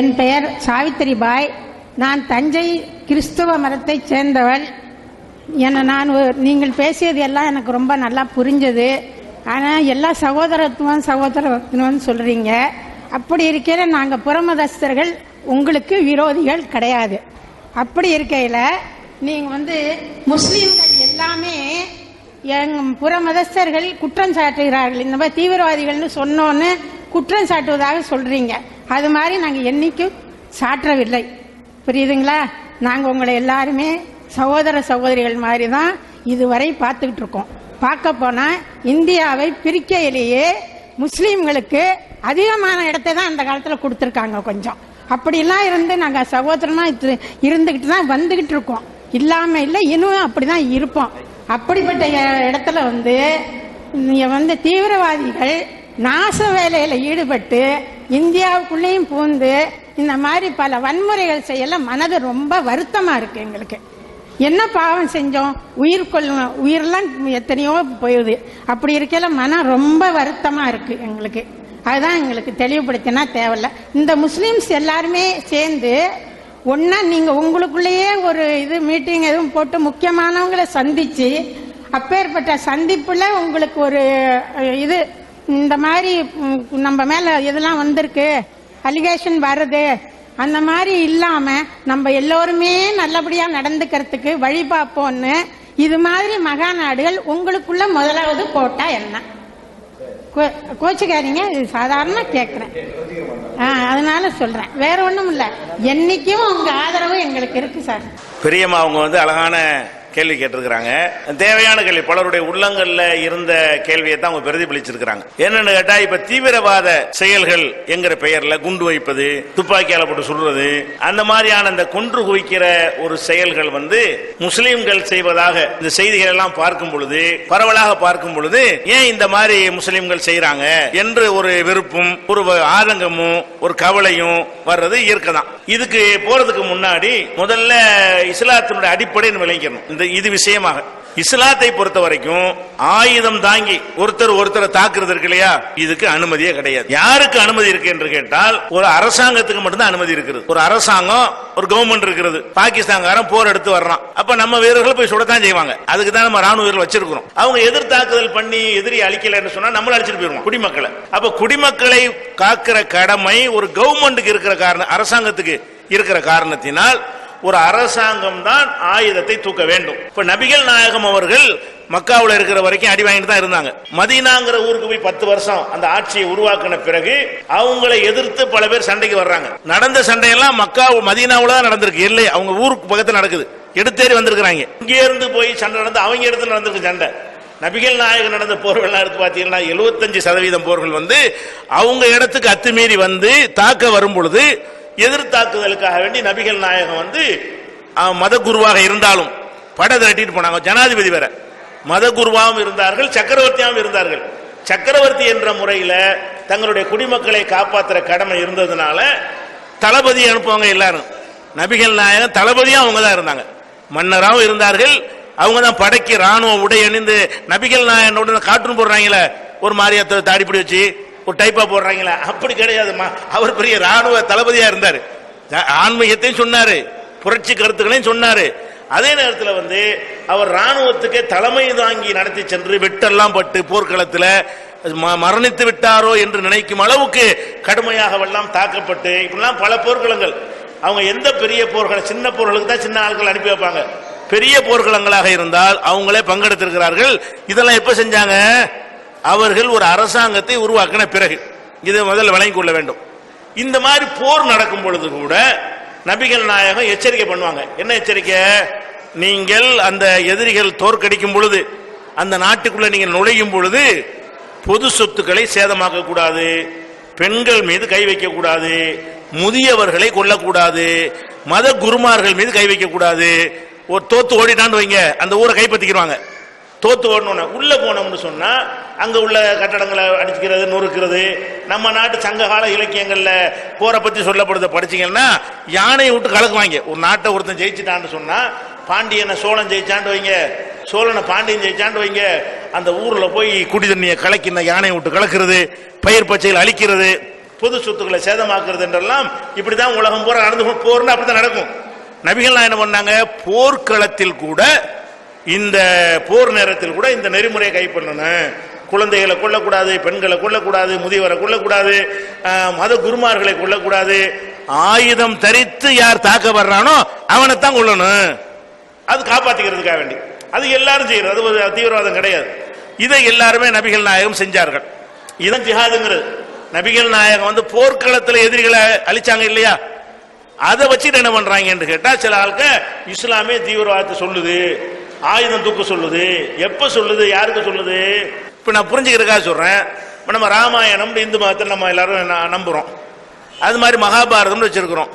என் பெயர் சாவித்திரி பாய். நான் தஞ்சை கிறிஸ்துவ மதத்தைச் சேர்ந்தவள். என நான் நீங்கள் பேசியது எல்லாம் எனக்கு ரொம்ப நல்லா புரிஞ்சது. ஆனால் எல்லா சகோதரத்துவம் சகோதரத்துவம் சொல்கிறீங்க அப்படி இருக்கையில் நாங்கள் புறமதஸ்தர்கள் உங்களுக்கு விரோதிகள் கிடையாது. அப்படி இருக்கையில் நீங்கள் வந்து முஸ்லீம்கள் எல்லாமே எங் புறமதஸ்தர்கள் குற்றம் சாட்டுகிறார்கள். இந்த மாதிரி தீவிரவாதிகள்னு சொன்னோன்னு குற்றம் சாட்டுவதாக சொல்கிறீங்க அது மாதிரி நாங்கள் என்னைக்கும் சாற்றவில்லை. புரியுதுங்களா? நாங்கள் உங்களை எல்லாருமே சகோதர சகோதரிகள் மாதிரி தான் இதுவரை பார்த்துக்கிட்டு இருக்கோம் பார்க்க போனால் இந்தியாவை பிரிக்கையிலேயே முஸ்லீம்களுக்கு அதிகமான இடத்தை தான் அந்த காலத்தில் கொடுத்துருக்காங்க கொஞ்சம். அப்படிலாம் இருந்து நாங்கள் சகோதரமாக இருந்துக்கிட்டு தான் வந்துக்கிட்டு இருக்கோம் இல்லாமல் இல்லை இன்னும் அப்படி தான் இருப்போம். அப்படிப்பட்ட இடத்துல வந்து நீங்கள் வந்து தீவிரவாதிகள் நாச வேலையில ஈடுபட்டு இந்தியாவுக்குள்ளேயும் பூந்து இந்த மாதிரி பல வன்முறைகள் செய்யல மனது ரொம்ப வருத்தமா இருக்கு எங்களுக்கு. என்ன பாவம் செஞ்சோம்? உயிர் கொள்ள உயிரெல்லாம் எத்தனையோ போயிடுது. அப்படி இருக்கையில மனம் ரொம்ப வருத்தமா இருக்கு எங்களுக்கு. அதுதான் எங்களுக்கு தெளிவுபடுத்தினா தேவையில்ல. இந்த முஸ்லீம்ஸ் எல்லாருமே சேர்ந்து ஒன்னா நீங்க உங்களுக்குள்ளேயே ஒரு இது மீட்டிங் எதுவும் போட்டு முக்கியமானவங்களை சந்திச்சு அப்பேற்பட்ட சந்திப்புல உங்களுக்கு ஒரு இது இந்த மாதிரி நம்ம மேல இதெல்லாம் வந்திருக்கு? அலிகேஷன் வருது. அந்த மாதிரி இல்லாம நம்ம எல்லோருமே நல்லபடியா நடந்துக்கிறதுக்கு வழி பார்ப்போம்னு இது மாதிரி மகா நாடுகள் உங்களுக்குள்ள முதலாவது போட்டா என்ன? கோ- கோச்சுக்காதீங்க இது சாதாரண கேட்குறேன் ஆ அதனால சொல்றேன். வேற ஒண்ணும் இல்ல என்னைக்கும் உங்க ஆதரவு எங்களுக்கு இருக்கு சார். பெரியம்மா அவங்க வந்து அழகான கேள்வி கேட்டிருக்கிறாங்க. தேவையான கேள்வி. பலருடைய உள்ளங்கள்ல இருந்த கேள்வியை தான் அவங்க பிரதிபலிச்சிருக்கிறாங்க. என்னன்னு கேட்டா இப்ப தீவிரவாத செயல்கள் என்கிற பெயர்ல குண்டு வைப்பது துப்பாக்கியால போட்டு சுடுறது அந்த மாதிரியான இந்த கொன்று குவிக்கிற ஒரு செயல்கள் வந்து முஸ்லீம்கள் செய்வதாக இந்த செய்திகள் எல்லாம் பார்க்கும் பொழுது பரவலாக பார்க்கும் பொழுது ஏன் இந்த மாதிரி முஸ்லீம்கள் செய்யறாங்க என்று ஒரு வெறுப்பும் ஒரு ஆதங்கமும் ஒரு கவலையும் வர்றது இயற்கை தான் இதுக்கு போறதுக்கு முன்னாடி முதல்ல இஸ்லாத்தினுடைய அடிப்படை விளங்கணும் இந்த இது விஷயமாக. இஸ்லாத்தை பொறுத்த வரைக்கும் ஆயுதம் தாங்கி ஒருத்தர் ஒருத்தரை தாக்குறது இருக்கு இல்லையா? இதுக்கு அனுமதியே கிடையாது. யாருக்கு அனுமதி இருக்கு என்று கேட்டால் ஒரு அரசாங்கத்துக்கு மட்டும்தான் அனுமதி இருக்குது. ஒரு அரசாங்கம் ஒரு கவர்மெண்ட் இருக்கிறது பாகிஸ்தான்காரன் போர் எடுத்து வர்றான். அப்ப நம்ம வீரர்கள் போய் சுடத்தான் செய்வாங்க. அதுக்கு தான் நம்ம ராணுவ வீரர்கள் வச்சிருக்கிறோம். அவங்க எதிர் தாக்குதல் பண்ணி எதிரி அழிக்கலன்னு சொன்னா நம்மள அழிச்சிட்டு போயிருவோம் குடிமக்களை. அப்ப குடிமக்களை காக்கிற கடமை ஒரு கவர்மெண்ட்டுக்கு இருக்கிற காரணம் அரசாங்கத்துக்கு இருக்கிற காரணத்தினால் ஒரு அரசாங்கம் தான் ஆயுதத்தை தூக்க வேண்டும். இப்ப நபிகள் நாயகம் அவர்கள் மக்காவில் இருக்கிற வரைக்கும் அடி வாங்கிட்டு தான் இருந்தாங்க. மதீனாங்கிற ஊருக்கு போய் பத்து வருஷம் அந்த ஆட்சியை உருவாக்கின பிறகு அவங்களை எதிர்த்து பல பேர் சண்டைக்கு வர்றாங்க. நடந்த சண்டையெல்லாம் மக்கா மதீனாவில் தான் நடந்திருக்கு. இல்லை அவங்க ஊருக்கு பக்கத்தில் நடக்குது. எடுத்தேறி வந்திருக்கிறாங்க. இங்கே இருந்து போய் சண்டை நடந்து அவங்க இடத்துல நடந்திருக்கு சண்டை. நபிகள் நாயகம் நடந்த போர்கள்லாம் எடுத்து பார்த்தீங்கன்னா 75% சதவீதம் போர்கள் வந்து அவங்க இடத்துக்கு அத்துமீறி வந்து தாக்க வரும் பொழுது எதிர் தாக்குதலுக்காக வேண்டி நபிகள் நாயகம் வந்து மத குருவாக இருந்தாலும் படத்தை திரட்டிட்டு போனாங்க. ஜனாதிபதி வேற. மத குருவாகவும் இருந்தார்கள் சக்கரவர்த்தியாகவும் இருந்தார்கள். சக்கரவர்த்தி என்ற முறையில தங்களுடைய குடிமக்களை காப்பாற்றுற கடமை இருந்ததுனால தளபதி அனுப்புவாங்க எல்லாரும். நபிகள் நாயகம் தளபதியும் அவங்க தான் இருந்தாங்க. மன்னராகவும் இருந்தார்கள். அவங்க தான் படைக்கு ராணுவ உடை அணிந்து நபிகள் நாயகனோட காட்டுன்னு போடுறாங்களே ஒரு மாதிரியா தாடிப்படி தாடிப்பிடி வச்சு ஒரு டைப்பா போடுறாங்களா? அப்படி கிடையாதுமா அவர் பெரிய ராணுவ தளபதியா இருந்தாரு. ஆன்மீகத்தையும் சொன்னாரு. புரட்சி கருத்துக்களையும் சொன்னாரு. அதே நேரத்தில் வந்து அவர் ராணுவத்துக்கு தலைமை தாங்கி நடத்தி சென்று வெட்டெல்லாம் பட்டு போர்க்களத்தில் ம- மரணித்து விட்டாரோ என்று நினைக்கும் அளவுக்கு கடுமையாக எல்லாம் தாக்கப்பட்டு இப்படிலாம் பல போர்க்களங்கள். அவங்க எந்த பெரிய போர்களை சின்ன போர்களுக்கு தான் சின்ன ஆட்கள் அனுப்பி வைப்பாங்க. பெரிய போர்க்களங்களாக இருந்தால் அவங்களே பங்கெடுத்திருக்கிறார்கள். இதெல்லாம் எப்ப செஞ்சாங்க? அவர்கள் ஒரு அரசாங்கத்தை உருவாக்கின பிறகு இதை முதல்ல வழங்கிக் கொள்ள வேண்டும். இந்த மாதிரி போர் நடக்கும் பொழுது கூட நபிகள் நாயகம் எச்சரிக்கை பண்ணுவாங்க. என்ன எச்சரிக்கை? நீங்கள் அந்த எதிரிகள் தோற்கடிக்கும் பொழுது அந்த நாட்டுக்குள்ள நீங்கள் நுழையும் பொழுது பொது சொத்துக்களை சேதமாக்க கூடாது பெண்கள் மீது கை வைக்கக்கூடாது முதியவர்களை கொல்லக்கூடாது மத குருமார்கள் மீது கை வைக்கக்கூடாது ஒரு தோத்து ஓடிட்டான்னு வைங்க அந்த ஊரை கைப்பற்றிக்கிறாங்க தோத்து ஓடணும் உள்ள போனோம்னு சொன்னா அங்கே உள்ள கட்டடங்களை அடிச்சுக்கிறது நொறுக்கிறது. நம்ம நாட்டு சங்ககால இலக்கியங்களில் போரை பற்றி சொல்லப்படுறத படிச்சிங்கன்னா யானையை விட்டு கலக்குவாங்க. ஒரு நாட்டை ஒருத்தன் ஜெயிச்சிட்டான்னு சொன்னால் பாண்டியனை சோழன் ஜெயிச்சாண்டு வைங்க. சோழனை பாண்டியன் ஜெயிச்சாண்டு வைங்க. அந்த ஊரில் போய் குடி தண்ணியை கலக்கின யானையை விட்டு கலக்கிறது பயிர் பச்சைகள் அழிக்கிறது பொது சொத்துக்களை சேதமாக்குறது என்றெல்லாம் இப்படி தான் உலகம் பூரா நடந்து போர்னு அப்படி தான் நடக்கும். நபிகள் என்ன பண்ணாங்க? போர்க்களத்தில் கூட இந்த போர் நேரத்தில் கூட இந்த நெறிமுறையை கைப்பற்றணும் குழந்தைகளை கொல்லக்கூடாது பெண்களை கொல்லக்கூடாது முதியவரை கொல்லக்கூடாது மத குருமார்களை கொல்லக்கூடாது. ஆயுதம் தரித்து யார் தாக்க வர்றானோ அவனைத்தான் கொள்ளணும் அது காப்பாத்திக்கிறதுக்காக வேண்டி. அது எல்லாரும் செய்யறது. அது ஒரு தீவிரவாதம் கிடையாது. இதை எல்லாருமே நபிகள் நாயகம் செஞ்சார்கள். இதன் ஜிஹாதுங்கிறது. நபிகள் நாயகம் வந்து போர்க்களத்தில் எதிரிகளை அழிச்சாங்க இல்லையா? அதை வச்சுட்டு என்ன பண்றாங்கன்னு கேட்டா சில ஆளுக்க இஸ்லாமே தீவிரவாதத்தை சொல்லுது ஆயுதம் தூக்க சொல்லுது. எப்ப சொல்லுது? யாருக்கு சொல்லுது? இப்போ நான் புரிஞ்சுக்கிறதுக்காக சொல்றேன். இப்போ நம்ம ராமாயணம் இந்து மதத்தில் நம்ம எல்லாரும் ந- நம்புறோம். அது மாதிரி மகாபாரதம்னு வச்சிருக்கிறோம்.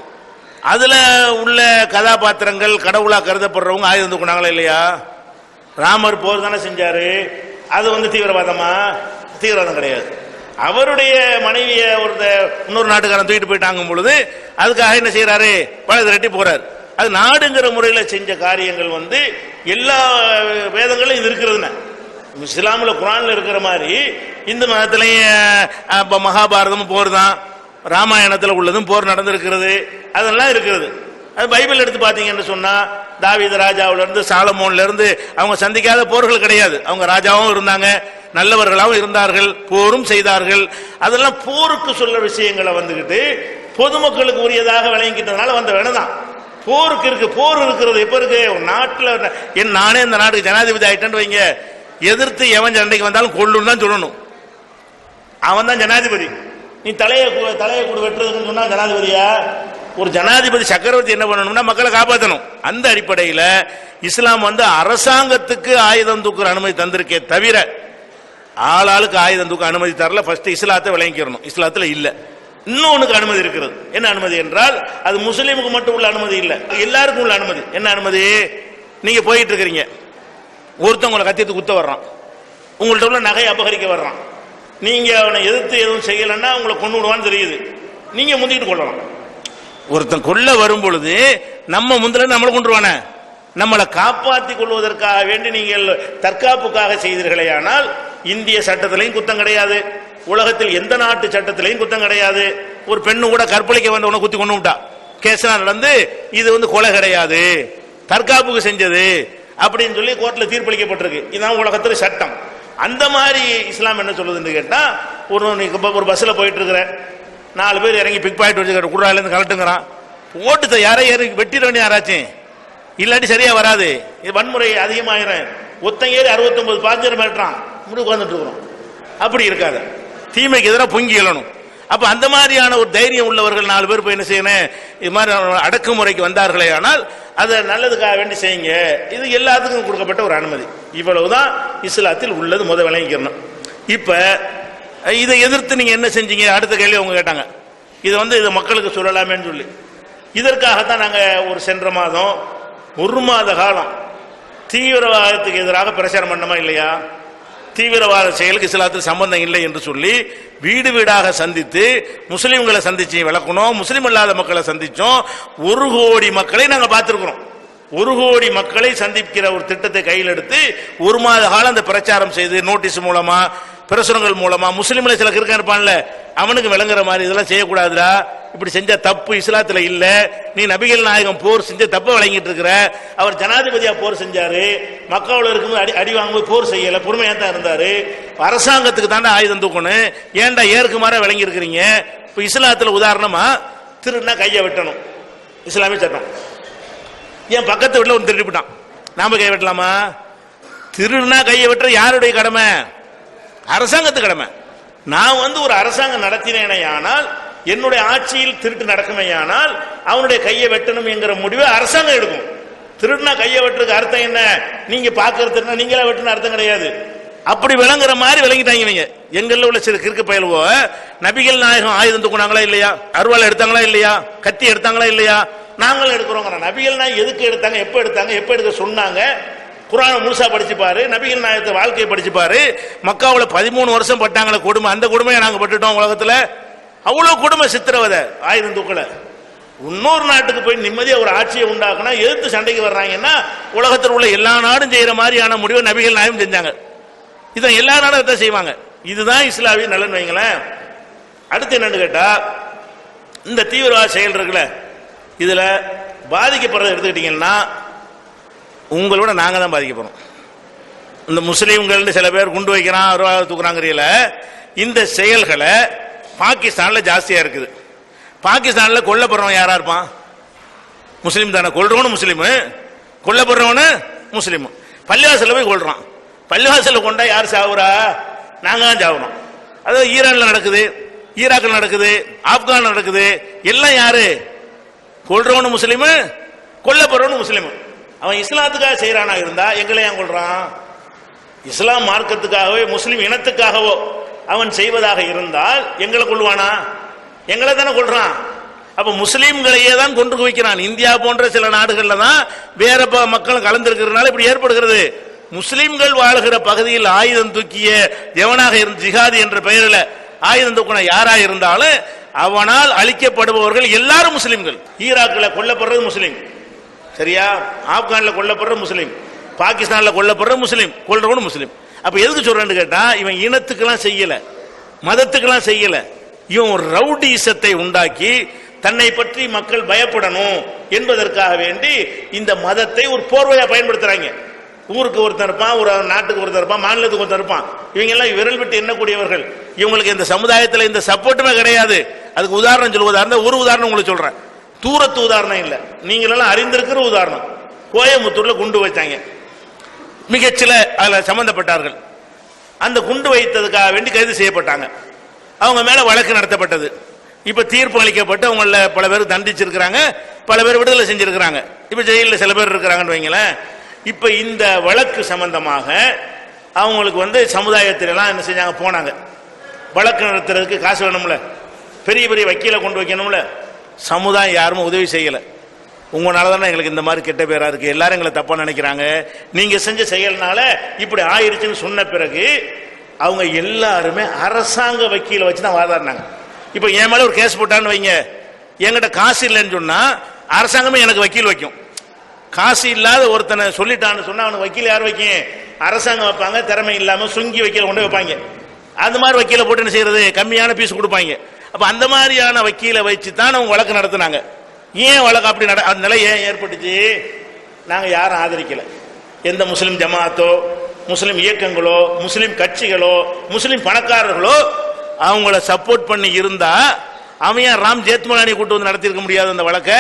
அதுல உள்ள கதாபாத்திரங்கள் கடவுளாக கருதப்படுறவங்க ஆயுதம் கொண்டாங்களா இல்லையா? ராமர் போர் தானே செஞ்சாரு. அது வந்து தீவிரவாதமா? தீவிரவாதம் கிடையாது. அவருடைய மனைவியை ஒரு இன்னொரு நாட்டுக்காரன் தூக்கிட்டு போயிட்டாங்க பொழுது அதுக்காக என்ன செய்யறாரு பழது ரெட்டி போறாரு. அது நாடுங்கிற முறையில் செஞ்ச காரியங்கள் வந்து எல்லா வேதங்களும் இது இருக்கிறதுன இஸ்லாமில் குரான்ல இருக்கிற மாதிரி இந்து மதத்திலையும் இப்போ மகாபாரதமும் போர் தான் ராமாயணத்தில் உள்ளதும் போர் நடந்திருக்கிறது அதெல்லாம் இருக்கிறது அது பைபிள் எடுத்து பார்த்தீங்கன்னு சொன்னா தாவீத ராஜாவுல இருந்து அவங்க சந்திக்காத போர்கள் கிடையாது. அவங்க ராஜாவும் இருந்தாங்க நல்லவர்களாகவும் இருந்தார்கள் போரும் செய்தார்கள். அதெல்லாம் போருக்கு சொல்ல விஷயங்களை வந்துக்கிட்டு பொதுமக்களுக்கு உரியதாக விளங்கிக்கிட்டதுனால வந்த வேணுதான் போருக்கு இருக்கு போர் இருக்கிறது எப்ப இருக்கு? நாட்டில் என் நானே இந்த நாட்டுக்கு ஜனாதிபதி ஆயிட்டேன்னு வைங்க. எதிர்த்து எவன் சண்டைக்கு வந்தாலும் கொள்ளுன்னு தான் சொல்லணும். அவன் தான் ஜனாதிபதி. நீ தலையை தலையை கூட வெட்டுறதுன்னு சொன்னா ஜனாதிபதியா? ஒரு ஜனாதிபதி சக்கரவர்த்தி என்ன பண்ணணும்னா மக்களை காப்பாற்றணும் அந்த அடிப்படையில் இஸ்லாம் வந்து அரசாங்கத்துக்கு ஆயுதம் தூக்குற அனுமதி தந்திருக்கே தவிர ஆளாளுக்கு ஆயுதம் தூக்க அனுமதி தரல. ஃபர்ஸ்ட் இஸ்லாத்தை விளங்கிக்கிறணும். இஸ்லாத்தில் இல்லை. இன்னொன்னுக்கு அனுமதி இருக்கிறது. என்ன அனுமதி என்றால் அது முஸ்லீமுக்கு மட்டும் உள்ள அனுமதி இல்லை. எல்லாருக்கும் உள்ள அனுமதி. என்ன அனுமதி? நீங்க போயிட்டு இருக்கிறீங்க. ஒருத்தவங்களை கத்தியத்து குத்த வர்றான். உங்கள்ட்ட உள்ள நகை அபகரிக்க வர்றான். நீங்க அவனை எதிர்த்து எதுவும் செய்யலைன்னா உங்களை கொண்டு விடுவான்னு தெரியுது. நீங்க முந்திக்கிட்டு கொள்ளலாம். ஒருத்தன் கொல்ல வரும் பொழுது நம்ம முந்தில நம்மளை கொண்டுருவானே நம்மளை காப்பாற்றிக் கொள்வதற்காக வேண்டி நீங்கள் தற்காப்புக்காக செய்தீர்களே ஆனால் இந்திய சட்டத்திலையும் குத்தம் கிடையாது. உலகத்தில் எந்த நாட்டு சட்டத்திலையும் குத்தம் கிடையாது. ஒரு பெண்ணு கூட கற்பழிக்க வந்தவனை குத்தி கொண்டு விட்டா. கேசனா நடந்து இது வந்து கொலை கிடையாது. தற்காப்புக்கு செஞ்சது. அப்படின்னு சொல்லி கோர்ட்டில் தீர்ப்பளிக்கப்பட்டிருக்கு. இதுதான் உலகத்தில் சட்டம். அந்த மாதிரி இஸ்லாம் என்ன சொல்லுதுன்னு கேட்டால் ஒரு நீ ஒரு பஸ்ஸில் போயிட்டு இருக்கிற நாலு பேர் இறங்கி பிக் பாயிண்ட் வச்சுக்கிற குடுறாயில கலட்டுங்கிறான். ஓட்டு யாரை ஏறி வெட்டிட வேண்டிய யாராச்சும் இல்லாட்டி சரியா வராது. இது வன்முறை அதிகமாயிரும். ஒத்தன் ஏறி அறுபத்தொன்பது பாஞ்சர் மிரட்டுறான் முடி உட்காந்துட்டு இருக்கிறோம். அப்படி இருக்காது. தீமைக்கு எதிராக பொங்கி எழணும் அப்ப அந்த மாதிரியான ஒரு தைரியம் உள்ளவர்கள் நாலு பேர் போய் என்ன செய்யணும்? இது மாதிரி அடக்குமுறைக்கு வந்தார்களே ஆனால் அதை நல்லதுக்காக வேண்டி செய்யுங்க. இது எல்லாத்துக்கும் கொடுக்கப்பட்ட ஒரு அனுமதி. இவ்வளவுதான் இஸ்லாத்தில் உள்ளது முத விளங்கிக்கணும். இப்ப இதை எதிர்த்து நீங்க என்ன செஞ்சீங்க? அடுத்த கேள்வி அவங்க கேட்டாங்க. இதை வந்து இதை மக்களுக்கு சொல்லலாமேன்னு சொல்லி. இதற்காகத்தான் நாங்க ஒரு சென்ற மாதம் ஒரு மாத காலம் தீவிரவாதத்துக்கு எதிராக பிரச்சாரம் பண்ணமா இல்லையா? தீவிரவாத செயலுக்கு இஸ்லாத்தில் சம்பந்தம் இல்லை என்று சொல்லி வீடு வீடாக சந்தித்து முஸ்லீம்களை சந்திச்சு விளக்கணும். முஸ்லீம் இல்லாத மக்களை சந்திச்சோம். ஒரு கோடி மக்களை நாங்கள் பார்த்துருக்குறோம். ஒரு கோடி மக்களை சந்திக்கிற ஒரு திட்டத்தை கையில் எடுத்து ஒரு மாத காலம் அந்த பிரச்சாரம் செய்து நோட்டீஸ் மூலமாக பிரசுரங்கள் மூலமா முஸ்லீம்ல சில கிறுக்கன் இருப்பான்ல அவனுக்கு விளங்குற மாதிரி இதெல்லாம் செய்யக்கூடாதுடா. இப்படி செஞ்ச தப்பு இஸ்லாத்துல இல்ல. நீ நபிகள் நாயகம் போர் செஞ்ச தப்ப வழங்கிட்டு இருக்கிற. அவர் ஜனாதிபதியா போர் செஞ்சாரு. மக்காவில் இருக்கும்போது அடி அடி வாங்கும்போது போர் செய்யல. பொறுமையா தான் இருந்தாரு. அரசாங்கத்துக்கு தாண்டா ஆயுதம் தூக்கணும். ஏன்டா ஏற்குமாற விளங்கி இருக்கிறீங்க இப்ப இஸ்லாத்துல உதாரணமா திருன்னா கையை வெட்டணும். இஸ்லாமிய சட்டம். என் பக்கத்து வீட்டுல ஒன்று திருடிவிட்டான் நாம கை வெட்டலாமா? திருடுனா கையை வெட்டுற யாருடைய கடமை? அரசாங்கத்து கடமை. நான் வந்து ஒரு அரசாங்கம் நடத்தினேனே ஆனால் என்னுடைய ஆட்சியில் திருட்டு நடக்குமேயானால் அவனுடைய கையை வெட்டணும் என்கிற முடிவை அரசாங்கம் எடுக்கும். திருடுனா கையை வெட்டுறதுக்கு அர்த்தம் என்ன? நீங்க பாக்குறது நீங்களே வெட்டுன அர்த்தம் கிடையாது. அப்படி விளங்குற மாதிரி விளங்கிட்டாங்க நீங்க எங்கள்ல உள்ள சில கிறுக்கு பயல்வோ நபிகள் நாயகம் ஆயுதம் தூக்குனாங்களா இல்லையா? அருவாள் எடுத்தாங்களா இல்லையா? கத்தி எடுத்தாங்களா இல்லையா? நாங்களும் எடுக்கிறோங்க நபிகள் நாயகம் எதுக்கு எடுத்தாங்க எப்ப எடுத்தாங்க எப்ப எடுக்க சொன்னாங்க? குரானை முழுசா படிச்சுப்பாரு நபிகள் நாயகத்தை வாழ்க்கையை படிச்சுப்பாரு. மக்காவில் பதிமூணு வருஷம் பட்டாங்களே கொடுமை. அந்த கொடுமையை நாங்கள் பட்டுட்டோம் உலகத்தில். அவ்வளோ கொடுமை சித்திரவதை ஆயிரம் தூக்களை. இன்னொரு நாட்டுக்கு போய் நிம்மதியாக ஒரு ஆட்சியை உண்டாக்குனா எதிர்த்து சண்டைக்கு வர்றாங்கன்னா உலகத்தில் உள்ள எல்லா நாடும் செய்கிற மாதிரியான முடிவை நபிகள் நாயகம் செஞ்சாங்க. இதை எல்லா நாடும் தான் செய்வாங்க. இதுதான் இஸ்லாமிய நலன் வைங்களேன். அடுத்து என்னன்னு கேட்டால் இந்த தீவிரவாத செயல் இருக்குல்ல இதில் பாதிக்கப்படுறது எடுத்துக்கிட்டிங்கன்னா உங்களோட நாங்க தான் பாதிக்கப்படுறோம் இந்த முஸ்லீம்கள் சில பேர் குண்டு வைக்கிறான் அருவாக தூக்குறாங்கிறீல இந்த செயல்களை பாகிஸ்தான்ல ஜாஸ்தியா இருக்குது. பாகிஸ்தான்ல கொல்லப்படுறவன் யாரா இருப்பான்? முஸ்லீம் தானே கொல்றவனு முஸ்லீமு கொல்லப்படுறவனு முஸ்லீம். பள்ளிவாசல்ல போய் கொள்றான் பள்ளிவாசல்ல கொண்டா யார் சாவுறா? நாங்க தான் சாவுறோம். அதாவது ஈரான்ல நடக்குது ஈராக்ல நடக்குது ஆப்கான் நடக்குது. எல்லாம் யாரு? கொல்றவனு முஸ்லீமு கொல்லப்படுறவனு முஸ்லீமு. அவன் இஸ்லாத்துக்காக செய்யறானா இருந்தா எங்களை ஏன் கொள்றான் இஸ்லாம் மார்க்கத்துக்காகவோ முஸ்லீம் இனத்துக்காகவோ அவன் செய்வதாக இருந்தால் எங்களை கொள்வானா எங்களை தானே கொள்றான் அப்ப முஸ்லீம்களையே தான் கொண்டு குவிக்கிறான். இந்தியா போன்ற சில நாடுகள்ல தான் வேற ப- மக்கள் கலந்திருக்கிறதுனால இப்படி ஏற்படுகிறது. முஸ்லீம்கள் வாழ்கிற பகுதியில் ஆயுதம் தூக்கிய எவனாக இருந்த ஜிகாது என்ற பெயரில் ஆயுதம் தூக்கின யாரா இருந்தாலும் அவனால் அழிக்கப்படுபவர்கள் எல்லாரும் முஸ்லீம்கள். ஈராக்கில் கொல்லப்படுறது முஸ்லீம். சரியா? ஆப்கான்ல கொல்லப்படுற முஸ்லீம். பாகிஸ்தான்ல கொல்லப்படுற முஸ்லீம். கொல்றவனும் முஸ்லீம். அப்ப எதுக்கு சொல்றேன்னு கேட்டா இவன் இனத்துக்கெல்லாம் செய்யல. மதத்துக்கெல்லாம் செய்யல. இவன் ஒரு ரவுடிசத்தை உண்டாக்கி தன்னை பற்றி மக்கள் பயப்படணும் என்பதற்காக வேண்டி இந்த மதத்தை ஒரு போர்வையா பயன்படுத்துறாங்க. ஊருக்கு ஒருத்தர் இருப்பான் ஒரு நாட்டுக்கு ஒருத்தர் இருப்பான் மாநிலத்துக்கு ஒருத்தர் இருப்பான். இவங்க எல்லாம் விரல் விட்டு எண்ணக்கூடியவர்கள். இவங்களுக்கு இந்த சமுதாயத்தில் இந்த சப்போர்ட்டுமே கிடையாது. அதுக்கு உதாரணம் சொல்லுவதா இருந்தால் ஒரு உதாரணம் உங்களுக்கு சொல்றேன். தூரத்து உதாரணம் இல்லை. நீங்களெல்லாம் அறிந்திருக்கிற உதாரணம். கோயம்புத்தூர்ல குண்டு வச்சாங்க மிகச்சில அதில் சம்பந்தப்பட்டார்கள். அந்த குண்டு வைத்ததுக்காக வேண்டி கைது செய்யப்பட்டாங்க. அவங்க மேல வழக்கு நடத்தப்பட்டது. இப்ப தீர்ப்பு அளிக்கப்பட்டு அவங்கள பல பேர் தண்டிச்சிருக்கிறாங்க. பல பேர் விடுதலை செஞ்சிருக்கிறாங்க. இப்ப ஜெயிலில் சில பேர் இருக்கிறாங்கன்னு வைங்களேன். இப்ப இந்த வழக்கு சம்பந்தமாக அவங்களுக்கு வந்து சமுதாயத்திலலாம் என்ன செஞ்சாங்க? போனாங்க. வழக்கு நடத்துறதுக்கு காசு வேணும்ல. பெரிய பெரிய வக்கீலை கொண்டு வைக்கணும்ல. சமுதாயம் யாரும் உதவி செய்யல. உங்களால தானே எங்களுக்கு இந்த மாதிரி கெட்ட பேரா இருக்கு. எல்லாரும் எங்களை தப்பா நினைக்கிறாங்க. நீங்க செஞ்ச செயல்னால இப்படி ஆயிருச்சுன்னு சொன்ன பிறகு அவங்க எல்லாருமே அரசாங்க வக்கீலை வச்சு தான் வாதாடினாங்க. இப்ப என் மேல ஒரு கேஸ் போட்டான்னு வைங்க. என்கிட்ட காசு இல்லைன்னு சொன்னா அரசாங்கமே எனக்கு வக்கீல் வைக்கும். காசு இல்லாத ஒருத்தனை சொல்லிட்டான்னு சொன்னா அவனுக்கு வக்கீல் யார் வைக்கும்? அரசாங்கம் வைப்பாங்க திறமை இல்லாம சுங்கி வக்கீல கொண்டு வைப்பாங்க. அந்த மாதிரி வக்கீல போட்டு என்ன செய்யறது? கம்மியான பீஸ் கொடுப்பாங்க. அப்ப அந்த மாதிரியான வக்கீலை வச்சு தான் அவங்க வழக்கு நடத்தினாங்க. ஏன் வழக்கு அப்படி நட அந்த நிலை ஏன் ஏற்பட்டுச்சு? நாங்க யாரும் ஆதரிக்கல. எந்த முஸ்லிம் ஜமாத்தோ முஸ்லிம் இயக்கங்களோ முஸ்லிம் கட்சிகளோ முஸ்லிம் பணக்காரர்களோ அவங்கள சப்போர்ட் பண்ணி இருந்தா அவன் ஏன் ராம் ஜெத்மலானியை கூட்டு வந்து நடத்தியிருக்க முடியாது அந்த வழக்கை?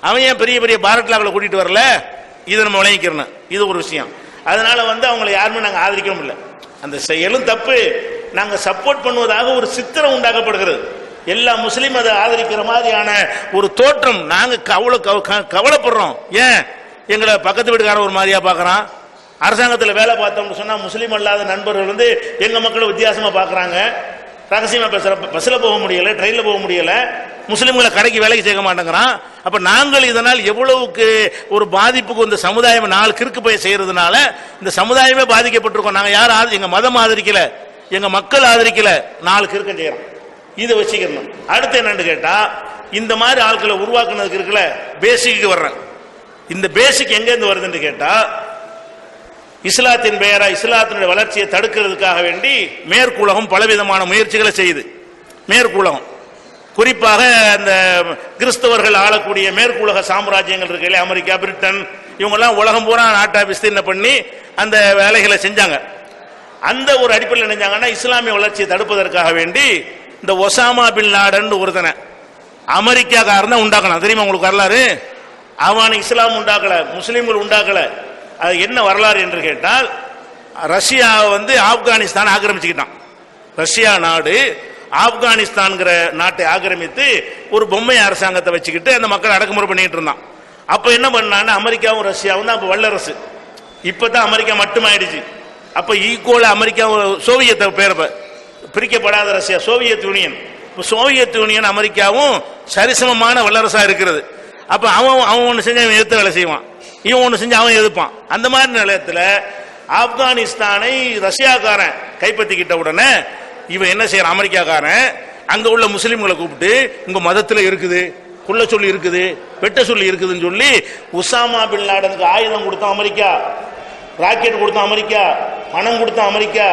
அவன் ஏன் பெரிய பெரிய பாரட்லாக்களை கூட்டிட்டு வரல? இதை நம்ம விளங்கிக்கிறணும். இது ஒரு விஷயம். அதனால வந்து அவங்களை யாருமே நாங்கள் ஆதரிக்கவும் இல்லை அந்த செயலும் தப்பு. நாங்கள் சப்போர்ட் பண்ணுவதாக ஒரு சித்திரம் உண்டாக்கப்படுகிறது. எல்லா முஸ்லீம் அதை ஆதரிக்கிற மாதிரியான ஒரு தோற்றம் நாங்கள் கவலை கவ- க- கவலைப்படுறோம். ஏன்? எங்களை பக்கத்து வீட்டுக்காரன் ஒரு மாதிரியா பார்க்குறான். அரசாங்கத்தில் வேலை பார்த்தோம்னு சொன்னால் முஸ்லீம் அல்லாத நண்பர்கள் வந்து எங்கள் மக்களை வித்தியாசமாக பார்க்குறாங்க. ரகசியமாக பேசுகிற பஸ்ஸில் போக முடியல ட்ரெயினில் போக முடியலை. முஸ்லீம்களை கடைக்கு வேலைக்கு சேர்க்க மாட்டேங்கிறான். அப்போ நாங்கள் இதனால் எவ்வளவுக்கு ஒரு பாதிப்புக்கு இந்த சமுதாயம் நாலு கிறுக்கு போய் செய்கிறதுனால இந்த சமுதாயமே பாதிக்கப்பட்டிருக்கோம். நாங்கள் யாரும் எங்கள் மதம் ஆதரிக்கலை. எங்க மக்கள் ஆதரிக்கல நாலு கிறுக்கம் செய்யறோம் இதை வச்சுக்கணும். அடுத்து என்னன்னு கேட்டா இந்த மாதிரி ஆட்களை உருவாக்குனதுக்கு இருக்குல்ல பேசிக்கு வர்றேன். இந்த பேசிக் எங்க இருந்து வருதுன்னு கேட்டா இஸ்லாத்தின் பெயரா இஸ்லாத்தினுடைய வளர்ச்சியை தடுக்கிறதுக்காக வேண்டி மேற்குலகம் பலவிதமான முயற்சிகளை செய்யுது. மேற்குலகம். குறிப்பாக அந்த கிறிஸ்தவர்கள் ஆளக்கூடிய மேற்குலக சாம்ராஜ்யங்கள் இருக்கு இல்லையா? அமெரிக்கா பிரிட்டன் இவங்கெல்லாம் உலகம் பூரா நாட்டை விஸ்தீர்ணம் பண்ணி அந்த வேலைகளை செஞ்சாங்க. அந்த ஒரு அடிப்படையில் நினைஞ்சாங்கன்னா இஸ்லாமிய வளர்ச்சியை தடுப்பதற்காக வேண்டி இந்த ஒசாமா பின் லாடன் ஒருத்தனை அமெரிக்காக்காரன் தான் உண்டாக்கணும். தெரியுமா உங்களுக்கு வரலாறு? அவன் இஸ்லாம் உண்டாக்கல முஸ்லீம்கள் உண்டாக்கல. அது என்ன வரலாறு என்று கேட்டால் ரஷ்யா வந்து ஆப்கானிஸ்தான் ஆக்கிரமிச்சுக்கிட்டான். ரஷ்யா நாடு ஆப்கானிஸ்தான்கிற நாட்டை ஆக்கிரமித்து ஒரு பொம்மை அரசாங்கத்தை வச்சுக்கிட்டு அந்த மக்களை அடக்குமுறை பண்ணிட்டு இருந்தான். அப்போ என்ன பண்ணான்னு அமெரிக்காவும் ரஷ்யாவும் தான் அப்போ வல்லரசு. இப்போ தான் அமெரிக்கா மட்டுமாயிடுச்சு. அப்ப ஈக்குவலாக அமெரிக்கா சோவியத் பேர் பிரிக்கப்படாத ரஷ்யா சோவியத் யூனியன். இப்போ சோவியத் யூனியன் அமெரிக்காவும் சரிசமமான வல்லரசா இருக்கிறது. அப்ப அவன் அவன் ஒன்று செஞ்சு அவன் எதிர்த்து வேலை செய்வான். இவன் ஒண்ணு செஞ்சு அவன் எதிர்ப்பான். அந்த மாதிரி நிலையத்துல ஆப்கானிஸ்தானை ரஷ்யாக்காரன் கைப்பற்றிக்கிட்ட உடனே இவன் என்ன செய்யறான்? அமெரிக்காக்காரன் அங்க உள்ள முஸ்லிம்களை கூப்பிட்டு உங்க மதத்துல இருக்குது குள்ள சொல்லி இருக்குது வெட்ட சொல்லி இருக்குதுன்னு சொல்லி உசாமா பின் லாடனுக்கு ஆயுதம் கொடுத்தான் அமெரிக்கா. ராக்கெட் கொடுத்தான் அமெரிக்கா பணம் கொடுத்தான் அமெரிக்கா.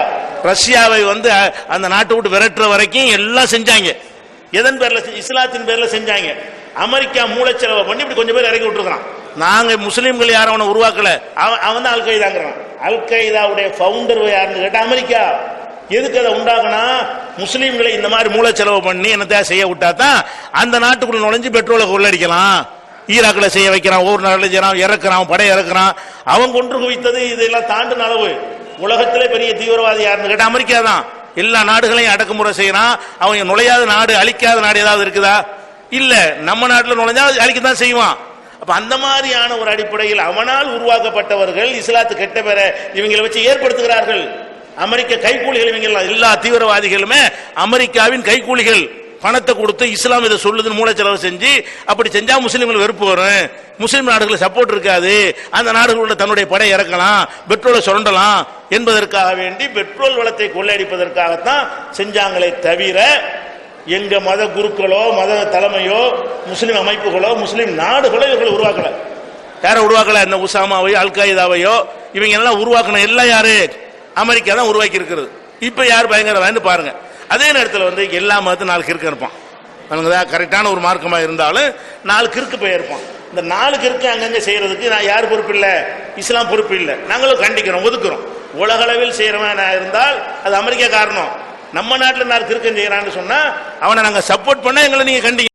ரஷ்யாவை வந்து அந்த நாட்டை விட்டு விரட்டுற வரைக்கும் எல்லாம் செஞ்சாங்க. எதன் பேர்ல இஸ்லாத்தின் பேர்ல செஞ்சாங்க. அமெரிக்கா மூளைச்செலவை பண்ணி இப்படி கொஞ்சம் பேர் இறக்கி விட்டுருக்கான் நாங்க முஸ்லீம்கள் யாரும் அவனை உருவாக்கல. அவன் அவன் தான் அல் கைதாங்கிறான் அல் கைதாவுடைய ஃபவுண்டர் யாருன்னு கேட்டா அமெரிக்கா. எதுக்கு அதை உண்டாகுனா முஸ்லீம்களை இந்த மாதிரி மூளைச்செலவு பண்ணி என்னத்தை செய்ய விட்டா தான் அந்த நாட்டுக்குள்ள நுழைஞ்சு பெட்ரோலை கொள்ளடிக்கலாம். ஈராக்ல செய்ய வைக்கிறான் ஒவ்வொரு நாட்டில் செய்யறான் இறக்குறான் படை இறக்குறான். அவன் கொன்று குவித்தது இதெல்லாம் தாண்டின அளவு உலகத்திலே பெரிய தீவிரவாதி யாருன்னு கேட்டா அமெரிக்கா தான். எல்லா நாடுகளையும் அடக்குமுறை செய்யறான். அவங்க நுழையாத நாடு அழிக்காத நாடு ஏதாவது இருக்குதா? இல்ல. நம்ம நாட்டில் நுழைஞ்சா அழிக்கத்தான் செய்வான். அப்ப அந்த மாதிரியான ஒரு அடிப்படையில் அவனால் உருவாக்கப்பட்டவர்கள் இஸ்லாத்து கெட்ட பெற இவங்களை வச்சு ஏற்படுத்துகிறார்கள். அமெரிக்க கைக்கூலிகள் இவங்க எல்லா தீவிரவாதிகளுமே அமெரிக்காவின் கைக்கூலிகள். பணத்தை கொடுத்து இஸ்லாம் இதை சொல்லுதுன்னு மூளைச்சலவை செஞ்சு அப்படி செஞ்சா முஸ்லீம்கள் வெறுப்பு வரும். முஸ்லீம் நாடுகளில் சப்போர்ட் இருக்காது. அந்த நாடுகளில் தன்னுடைய படை இறக்கலாம் பெட்ரோலை சுரண்டலாம் என்பதற்காக வேண்டி பெட்ரோல் வளத்தை கொள்ளையடிப்பதற்காகத்தான் செஞ்சாங்களே தவிர எங்க மத குருக்களோ மத தலைமையோ முஸ்லீம் அமைப்புகளோ முஸ்லீம் நாடுகளோ இவர்களை உருவாக்கல. யாரை உருவாக்கல? இந்த உசாமாவையோ அல் இவங்க எல்லாம் உருவாக்கின எல்லாம் யாரு? அமெரிக்கா தான் உருவாக்கி இருக்கிறது இப்ப யார் பயங்கரவான்னு பாருங்க. அதே நேரத்தில் வந்து எல்லா மதத்தும் நாலு கிறுக்கம் இருப்பான். அவனுங்க கரெக்டான ஒரு மார்க்கமாக இருந்தாலும் நாலு கிறுக்கு போய் இருப்பான். இந்த நாலு கிறுக்கு அங்கங்கே செய்கிறதுக்கு நான் யார் பொறுப்பு இல்லை? இஸ்லாம் பொறுப்பு இல்லை. நாங்களும் கண்டிக்கிறோம் ஒதுக்குறோம். உலகளவில் செய்கிறவன் இருந்தால் அது அமெரிக்கா காரணம். நம்ம நாட்டில் நாலு கிறுக்கம் செய்கிறான்னு சொன்னால் அவனை நாங்கள் சப்போர்ட் பண்ணால் எங்களை நீங்கள் கண்டி